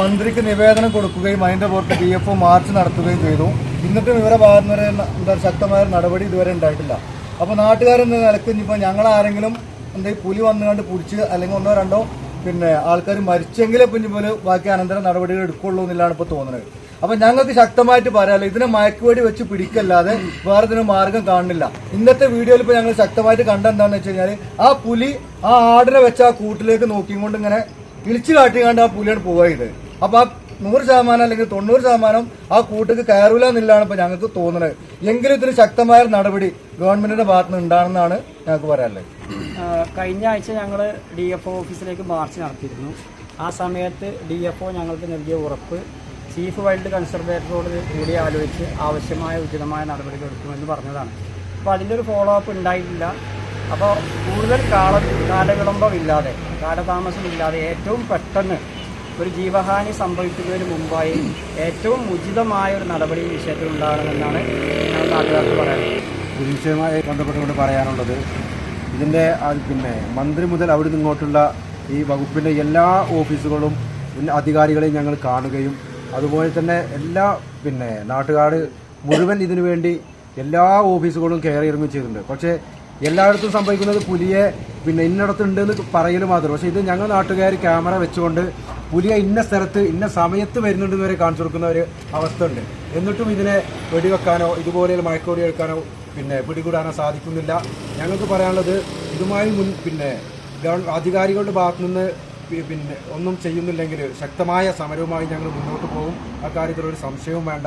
മന്ത്രിക്ക് നിവേദനം കൊടുക്കുകയും അതിന്റെ പുറത്ത് പി എഫ് മാർച്ച് നടത്തുകയും ചെയ്തു. എന്നിട്ടും ഇവരെ ഭാഗത്ത് എന്താ ശക്തമായ നടപടി ഇതുവരെ ഉണ്ടായിട്ടില്ല. അപ്പൊ നാട്ടുകാരെന്ന നിലയ്ക്ക് ഇനിയിപ്പോ ഞങ്ങൾ ആരെങ്കിലും എന്താ പുലി വന്നുകൊണ്ട് പിടിച്ച് അല്ലെങ്കിൽ ഒന്നോ രണ്ടോ പിന്നെ ആൾക്കാർ മരിച്ചെങ്കിലേ പിന്നെ പോലെ ബാക്കി അനന്തര നടപടികൾ എടുക്കുള്ളൂ എന്നില്ലാണ് ഇപ്പൊ തോന്നുന്നത് അപ്പൊ ഞങ്ങൾക്ക് ശക്തമായിട്ട് പറയാമല്ലോ ഇതിനെ മയക്കുവേടി വെച്ച് പിടിക്കല്ലാതെ വേറെ ഇതിന് മാർഗം കാണുന്നില്ല. ഇന്നത്തെ വീഡിയോയിൽ ഇപ്പൊ ഞങ്ങൾ ശക്തമായിട്ട് കണ്ടെന്താന്ന് വെച്ച് കഴിഞ്ഞാൽ ആ പുലി ആ ആടിനെ വെച്ച് ആ കൂട്ടിലേക്ക് നോക്കിക്കൊണ്ട് ഇങ്ങനെ ഇളിച്ചു കാട്ടിക്കാണ്ട് ആ പുലിയാണ് ഇത് അപ്പൊ ആ നൂറ് ശതമാനം അല്ലെങ്കിൽ തൊണ്ണൂറ് ശതമാനം ആ കൂട്ടക്ക് കയറൂല എന്നുള്ളതാണ് ഇപ്പൊ ഞങ്ങൾക്ക് തോന്നുന്നത്. എങ്കിലും ഇതിന് ശക്തമായ നടപടി ഗവൺമെന്റിന്റെ ഭാഗത്ത് നിന്ന് ഉണ്ടാണെന്നാണ് ഞങ്ങൾക്ക് പറയാനുള്ളത്. കഴിഞ്ഞ ആഴ്ച ഞങ്ങൾ ഡി എഫ് ഒ ഓഫീസിലേക്ക് മാർച്ച് നടത്തിയിരുന്നു. ആ സമയത്ത് ഡി എഫ് ഒ ഞങ്ങൾക്ക് നൽകിയ ഉറപ്പ് ചീഫ് വൈൽഡ് കൺസർവേറ്ററോട് കൂടി ആലോചിച്ച് ആവശ്യമായ ഉചിതമായ നടപടികൾ എടുക്കുമെന്ന് പറഞ്ഞതാണ്. അപ്പോൾ അതിന്റെ ഒരു ഫോളോ അപ്പ് ഉണ്ടായിട്ടില്ല. അപ്പോൾ കൂടുതൽ കാല കാലവിളംബമില്ലാതെ കാലതാമസമില്ലാതെ ഏറ്റവും പെട്ടെന്ന് ഒരു ജീവഹാനി സംഭവിക്കുന്നതിന് മുമ്പായി ഏറ്റവും ഉചിതമായ ഒരു നടപടി ഈ വിഷയത്തിൽ ഉണ്ടാകണമെന്നാണ് ഞാൻ നാട്ടുകാർക്ക് പറയാനുള്ളത്. ഒരു വിഷയവുമായി ബന്ധപ്പെട്ടുകൊണ്ട് പറയാനുള്ളത് ഇതിന്റെ പിന്നെ മന്ത്രി മുതൽ അവിടെ നിന്ന് ഇങ്ങോട്ടുള്ള ഈ വകുപ്പിന്റെ എല്ലാ ഓഫീസുകളും അധികാരികളെയും ഞങ്ങൾ കാണുകയും അതുപോലെ തന്നെ എല്ലാ പിന്നെ നാട്ടുകാർ മുഴുവൻ ഇതിനു വേണ്ടി എല്ലാ ഓഫീസുകളും കയറി ഇറങ്ങുകയും ചെയ്തിട്ടുണ്ട്. പക്ഷേ എല്ലായിടത്തും സംഭവിക്കുന്നത് പുലിയെ പിന്നെ ഇന്നിടത്തുണ്ട് എന്ന് പറയൽ മാത്രം. പക്ഷേ ഇത് ഞങ്ങൾ നാട്ടുകാർ ക്യാമറ വെച്ചുകൊണ്ട് പുലിയെ ഇന്ന സ്ഥലത്ത് ഇന്ന സമയത്ത് വരുന്നുണ്ടെന്ന് വരെ കാണിച്ചു കൊടുക്കുന്ന ഒരു അവസ്ഥ ഉണ്ട് എന്നിട്ടും ഇതിനെ വെടിവെക്കാനോ ഇതുപോലെ മയക്കോടി എടുക്കാനോ പിന്നെ പിടികൂടാനോ സാധിക്കുന്നില്ല. ഞങ്ങൾക്ക് പറയാനുള്ളത് ഇതുമായി മുൻ പിന്നെ അധികാരികളുടെ ഭാഗത്തു നിന്ന് പിന്നെ ഒന്നും ചെയ്യുന്നില്ലെങ്കിൽ ശക്തമായ സമരവുമായി ഞങ്ങൾ മുന്നോട്ട് പോകും. അക്കാര്യത്തിൽ ഒരു സംശയവും വേണ്ട.